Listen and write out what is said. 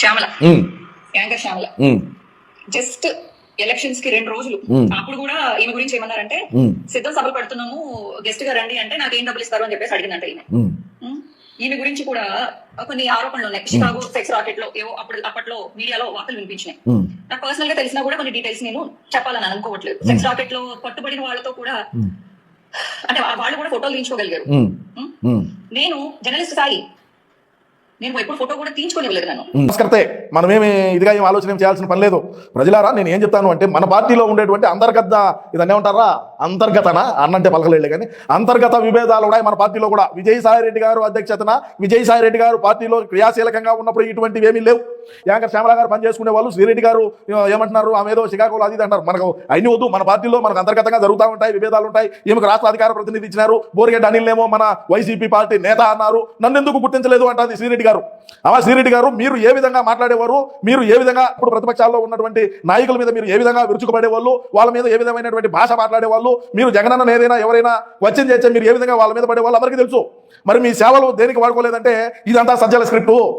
Shyamala. Anchor Shyamala. Just ఎలక్షన్స్కి రెండు రోజులు. అప్పుడు కూడా ఈమె గురించి ఏమన్నారంటే సిద్ధం సభలు పెడుతున్నాము గెస్ట్గా రండి అంటే నాకు ఏం డబ్బులు ఇస్తారు అని చెప్పేసి అడిగిందంట ఈమె. ఈమె గురించి కూడా కొన్ని ఆరోపణలు ఉన్నాయి. షికాగో సెక్స్ రాకెట్లో ఏవో అప్పుడు అప్పట్లో మీడియాలో వార్తలు వినిపించినాయి. నాకు పర్సనల్గా తెలిసినా కూడా కొన్ని డీటెయిల్స్ నేను చెప్పాలని అనుకోవట్లేదు. సెక్స్ రాకెట్లో పట్టుబడిన వాళ్ళతో కూడా అంటే వాళ్ళు కూడా ఫోటోలు తీయించుకోగలిగారు. నేను జర్నలిస్ట్ సాయి నేను ఎప్పుడు ఫోటో కూడా నన్ను. నమస్కర్తే. మనమేమి ఇదిగా ఏం ఆలోచన ఏం చేయాల్సిన పని లేదు. ప్రజలారా నేను ఏం చెప్తాను అంటే మన పార్టీలో ఉండేటువంటి అంతర్గత ఇదన్నే ఉంటారా అంతర్గతన? అన్నంటే పలకలేడు కానీ అంతర్గత విభేదాలు ఉన్నాయి మన పార్టీలో కూడా. విజయసాయి రెడ్డి గారు అధ్యక్షతన విజయసాయి రెడ్డి గారు పార్టీలో క్రియాశీలకంగా ఉన్నప్పుడు ఇటువంటివి ఏమీ లేవు. యాంకర్ శ్యామల గారు పనిచేసుకునే వాళ్ళు శ్రీరెడ్డి గారు ఏమంటున్నారు? ఆమె ఏదో శ్రీకాకుళం అది ఇది అంటారు. మనకు అయిన వద్దు. మన పార్టీలో మనకు అంతర్గతంగా జరుగుతూ ఉంటాయి విభేదాలు ఉంటాయి. ఈమెకు రాష్ట్ర అధికార ప్రతినిధి ఇచ్చినారు. బోరిగడ్డ అనిల్ ఏమో మన వైసీపీ పార్టీ నేత అన్నారు. నన్ను ఎందుకు గుర్తించలేదు అంటుంది శ్రీరెడ్డి గారు. అమ్మా శ్రీరెడ్డి గారు మీరు ఏ విధంగా మాట్లాడేవారు? మీరు ఏ విధంగా ఇప్పుడు ప్రతిపక్షాల్లో ఉన్నటువంటి నాయకుల మీద మీరు ఏ విధంగా విరుచుకుపడేవాళ్ళు? వాళ్ళ మీద ఏ విధమైనటువంటి భాష మాట్లాడేవాళ్ళు? మీరు జగనన్న ఏదైనా ఎవరైనా వచ్చింది చేస్తే మీరు ఏ విధంగా వాళ్ళ మీద పడేవాళ్ళు? అందరికీ తెలుసు. మరి మీ సేవలు దేనికి వాడుకోలేదంటే ఇదంతా సజ్జల స్క్రిప్టు.